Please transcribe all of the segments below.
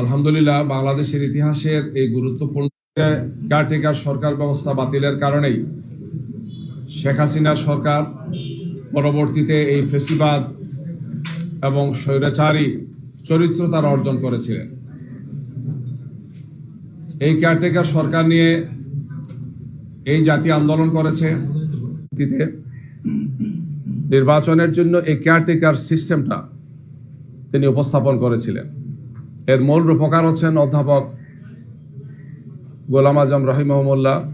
আলহামদুলিল্লাহ, বাংলাদেশের ইতিহাসের এই গুরুত্বপূর্ণ কার্টেকার সরকার ব্যবস্থা বাতিলের কারণেই শেখ হাসিনার সরকার পরবর্তীতে এই ফেসিবাদ এবং স্বৈরাচারী চরিত্র তারা অর্জন করেছিলেন। এই কেয়ারটেকার সরকার নিয়ে এই জাতি আন্দোলন করেছে। নির্বাচনের জন্য এই কেয়ারটেকার সিস্টেমটা তিনি উপস্থাপন করেছিলেন। এর মূল রূপকার হচ্ছেন অধ্যাপক গোলাম আজম রহিমহমুল্লাহ।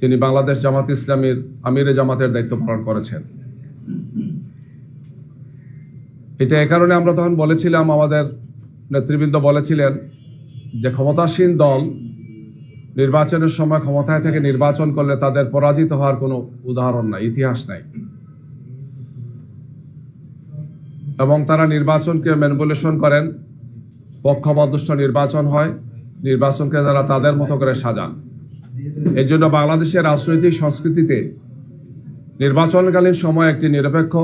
তিনি বাংলাদেশ জামাত ইসলামীর আমিরে জামাতের দায়িত্ব পালন করেছেন। এটা এ কারণে আমরা তখন বলেছিলাম, আমাদের নেতৃবৃন্দ বলেছিলেন যে ক্ষমতাসীন দল নির্বাচনের সময় ক্ষমতায় থেকে নির্বাচন করলে তাদের পরাজিত হওয়ার কোনো উদাহরণ নাই, ইতিহাস নাই। এবং তারা নির্বাচনকে ম্যানিপুলেশন করেন। পক্ষপাতদুষ্ট নির্বাচন হয়, নির্বাচনকে তারা তাদের মতো করে সাজান। এর জন্য বাংলাদেশের রাজনৈতিক সংস্কৃতিতে নির্বাচনকালীন সময় একটি নিরপেক্ষ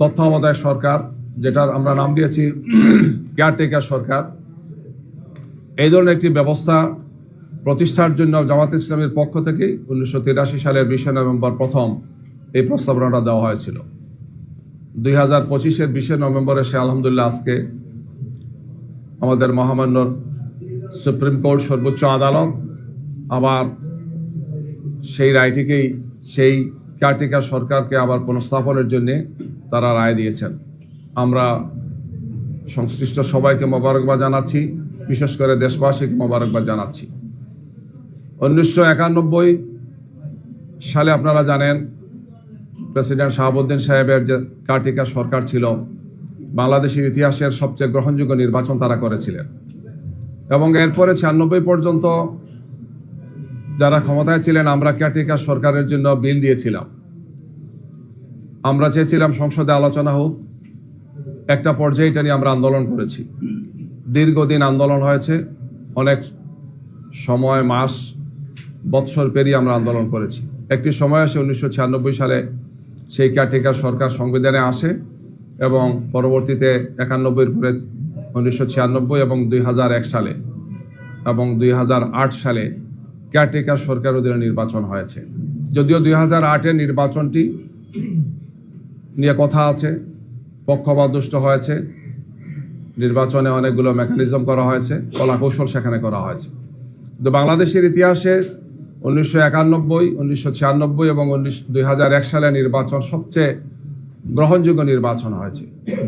তত্ত্বাবধায়ক সরকার, যেটার আমরা নাম দিয়েছি কেয়ারটেকার সরকার। এই ধরনের একটি ব্যবস্থা প্রতিষ্ঠার জন্য জামাত ইসলামের পক্ষ থেকে উনিশশো তিরাশি সালের বিশে নভেম্বর প্রথম এই প্রস্তাবনাটা দেওয়া হয়েছিল। দুই হাজার পঁচিশের বিশে নভেম্বরে সে আলহামদুলিল্লাহ আজকে আমাদের মহামান্য সুপ্রিম কোর্ট সর্বোচ্চ আদালত আবার সেই রায়টিকেই, সেই কেয়ারটেকার সরকারকে আবার পুনঃস্থাপনের জন্যে তারা রায় দিয়েছেন। আমরা সংশ্লিষ্ট সবাইকে মোবারকবাদ জানাচ্ছি, বিশেষ করে দেশবাসীকে মোবারকবাদ জানাচ্ছি। উনিশশো একানব্বই সালে আপনারা জানেন, প্রেসিডেন্ট শাহাবুদ্দিন সাহেবের যে কার্টিকা সরকার ছিল বাংলাদেশের ইতিহাসের সবচেয়ে গ্রহণযোগ্য নির্বাচন তারা করেছিলেন। এবং এরপরে ছিয়ানব্বই পর্যন্ত যারা ক্ষমতায় ছিলেন, আমরা কেয়ারটেকার সরকারের জন্য বিল দিয়েছিলাম। আমরা চেয়েছিলাম সংসদে আলোচনা হোক, একটা পর্যায়ে এটা নিয়ে আমরা আন্দোলন করেছি। দীর্ঘদিন আন্দোলন হয়েছে, অনেক সময়, মাস, বৎসর পেরিয়ে আমরা আন্দোলন করেছি। একটি সময় আসে উনিশশো ছিয়ানব্বই সালে সেই কেয়ারটেকার সরকার সংবিধানে আসে এবং পরবর্তীতে একানব্বইয়ের পরে উনিশশো ছিয়ানব্বই এবং দুই হাজার এক সালে এবং দুই হাজার আট সালে কেয়ারটেকার সরকার অধীনে নির্বাচন হয়েছে। যদিও দুই হাজার আটের নির্বাচনটি নিয়ে কথা আছে, পক্ষপাতদুষ্ট হয়েছে, নির্বাচনে অনেকগুলো মেকানিজম করা হয়েছে, কলাকৌশল সেখানে করা হয়েছে। কিন্তু বাংলাদেশের ইতিহাসে উনিশশো একানব্বই, উনিশশো ছিয়ানব্বই এবং উনিশ, দুই হাজার এক সালে নির্বাচন সবচেয়ে গ্রহণযোগ্য নির্বাচন হয়েছে।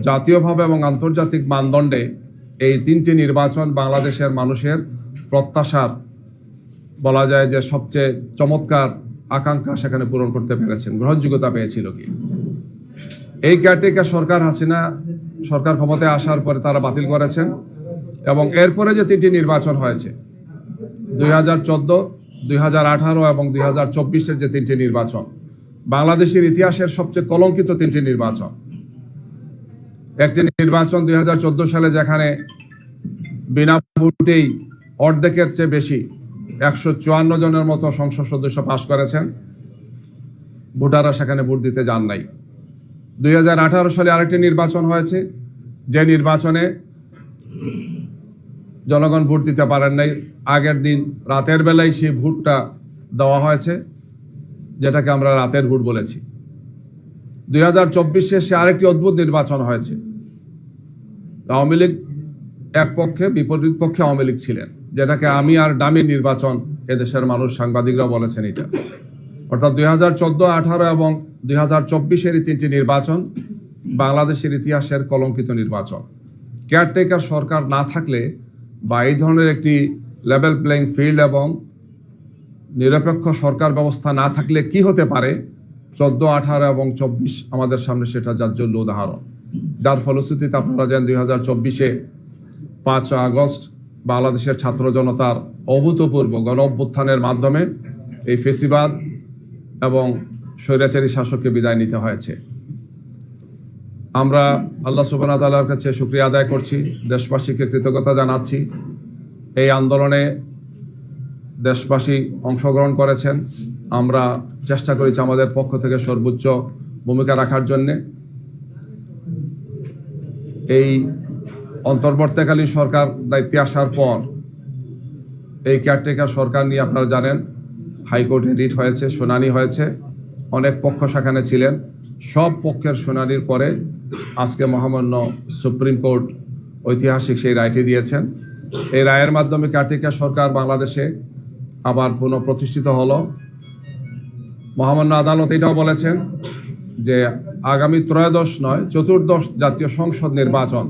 জাতীয়ভাবে এবং আন্তর্জাতিক মানদণ্ডে এই তিনটি নির্বাচন বাংলাদেশের মানুষের প্রত্যাশার বলা যায় যে সবচেয়ে চমৎকার আকাঙ্ক্ষা সেখানে পূরণ করতে পেরেছেন। গ্রহণযোগ্যতা পেয়েছিল কি? এই কেয়ারটেকার সরকার হাসিনা সরকার ক্ষমতায় আসার পরে তারা বাতিল করেছেন এবং এরপরে যে তিনটি নির্বাচন হয়েছে, দুই হাজার চোদ্দ, দুই হাজার আঠারো এবং দুই হাজার চব্বিশের যে তিনটি নির্বাচন বাংলাদেশের ইতিহাসের সবচেয়ে কলঙ্কিত তিনটি নির্বাচন। একটি নির্বাচন দুই হাজার চোদ্দ সালে যেখানে বিনা ভোটেই অর্ধেকের চেয়ে বেশি একশো চুয়ান্ন জনের মতো সংসদ সদস্য পাশ করেছেন। ভোটাররা সেখানে ভোট দিতে যান নাই। দুই হাজার আঠারো সালে আরেকটি নির্বাচন হয়েছে। যে নির্বাচনে জনগণ ভোট দিতে পারেন নাই। আগের দিন রাতের বেলায় সেই ভোটটা দেওয়া হয়েছে। যেটাকে আমরা রাতের ভোট বলেছি। দুই হাজার চব্বিশে সে আরেকটি অদ্ভুত নির্বাচন হয়েছে। আওয়ামী লীগ এক পক্ষে, বিপরীত পক্ষে আওয়ামী লীগ ছিলেন, যেটাকে আমি আর ডামি নির্বাচন এদেশের মানুষ সাংবাদিকরা বলেছেন এটা। অর্থাৎ দুই হাজার চোদ্দ আঠারো এবং দুই হাজার চব্বিশের এই তিনটি নির্বাচন বাংলাদেশের ইতিহাসের কলঙ্কিত নির্বাচন। কেয়ারটেকার সরকার না থাকলে বা এই ধরনের একটি লেভেল প্লেইং ফিল্ড এবং নিরপেক্ষ সরকার ব্যবস্থা না থাকলে কি হতে পারে? চোদ্দ, আঠারো এবং চব্বিশ আমাদের সামনে সেটা জাজ্জল্য উদাহরণ। যার ফলশ্রুতিতে আপনারা জানেন দুই হাজার চব্বিশে পাঁচ আগস্ট বাংলাদেশের ছাত্র জনতার অভূতপূর্ব গণ অভ্যুত্থানের মাধ্যমে এই ফেসিবাদ এবং স্বৈরাচারী শাসককে বিদায় নিতে হয়েছে। আমরা আল্লাহ সুবান তালার কাছে শুক্রিয়া আদায় করছি। দেশবাসীকে কৃতজ্ঞতা জানাচ্ছি। এই আন্দোলনে দেশবাসী অংশগ্রহণ করেছেন। আমরা চেষ্টা করেছি আমাদের পক্ষ থেকে সর্বোচ্চ ভূমিকা রাখার জন্যে। এই অন্তর্বর্তীকালীন সরকার দায়িত্বে আসার পর এই কেয়ারটেকার সরকার নিয়ে আপনারা জানেন, হাইকোর্টে রিট হয়েছে, শুনানি হয়েছে। অনেক পক্ষ সেখানে ছিলেন। সব পক্ষের শুনানির পরে আজকে মহামান্য সুপ্রিম কোর্ট ঐতিহাসিক সেই রায়টি দিয়েছেন। এই রায়ের মাধ্যমে কেয়ারটেকার সরকার বাংলাদেশে আবার পুনঃপ্রতিষ্ঠিত হলো। মহামান্য আদালত এটাও বলেছেন যে আগামী ত্রয়োদশ নয়, চতুর্দশ জাতীয় সংসদ নির্বাচন,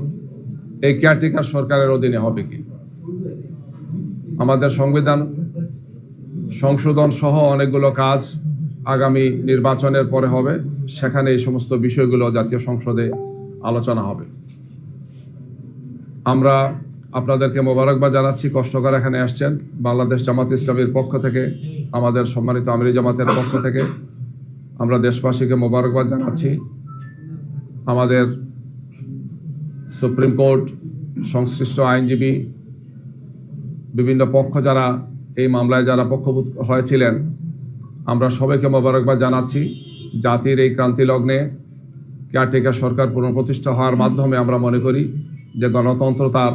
এই কেয়ারটেকার সরকারের অধীনে হবে কি? আমাদের সংবিধান, সংশোধন সহ অনেকগুলো কাজ আগামী নির্বাচনের পরে হবে। সেখানে এই সমস্ত বিষয়গুলো জাতীয় সংসদে আলোচনা হবে। আমরা আপনাদেরকে মোবারকবাদ জানাচ্ছি, কষ্ট করে এখানে আসছেন। বাংলাদেশ জামাত ইসলামীর পক্ষ থেকে, আমাদের সম্মানিত আমিরি জামাতের পক্ষ থেকে, আমরা দেশবাসীকে মোবারকবাদ জানাচ্ছি। আমাদের সুপ্রিম কোর্ট সংশ্লিষ্ট আইনজীবী, বিভিন্ন পক্ষ যারা এই মামলায় যারা পক্ষভূত হয়েছিলেন, আমরা সবাইকে মোবারকবাদ জানাচ্ছি। জাতির এই ক্রান্তি লগ্নে কেয়ারটেকার সরকার পুনঃপ্রতিষ্ঠা হওয়ার মাধ্যমে আমরা মনে করি যে গণতন্ত্র তার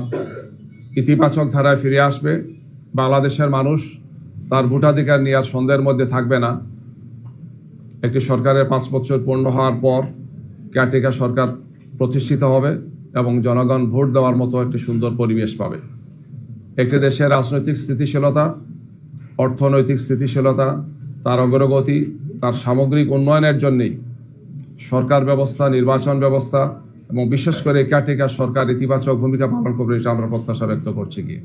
ইতিবাচক ধারায় ফিরে আসবে। বাংলাদেশের মানুষ তার ভোটাধিকার নিয়ে আর সন্দেহের মধ্যে থাকবে না। একটি সরকারের পাঁচ বছর পূর্ণ হওয়ার পর কেয়ারটেকার সরকার প্রতিষ্ঠিত হবে এবং জনগণ ভোট দেওয়ার মতো একটি সুন্দর পরিবেশ পাবে। একটি দেশের রাজনৈতিক স্থিতিশীলতা, অর্থনৈতিক স্থিতিশীলতা, তার অগ্রগতি, তার সামগ্রিক উন্নয়নের জন্যেই সরকার ব্যবস্থা, নির্বাচন ব্যবস্থা এবং বিশেষ করে কেয়ারটেকার সরকার ইতিবাচক ভূমিকা পালন করবে, এটা আমরা প্রত্যাশা ব্যক্ত করছি কি?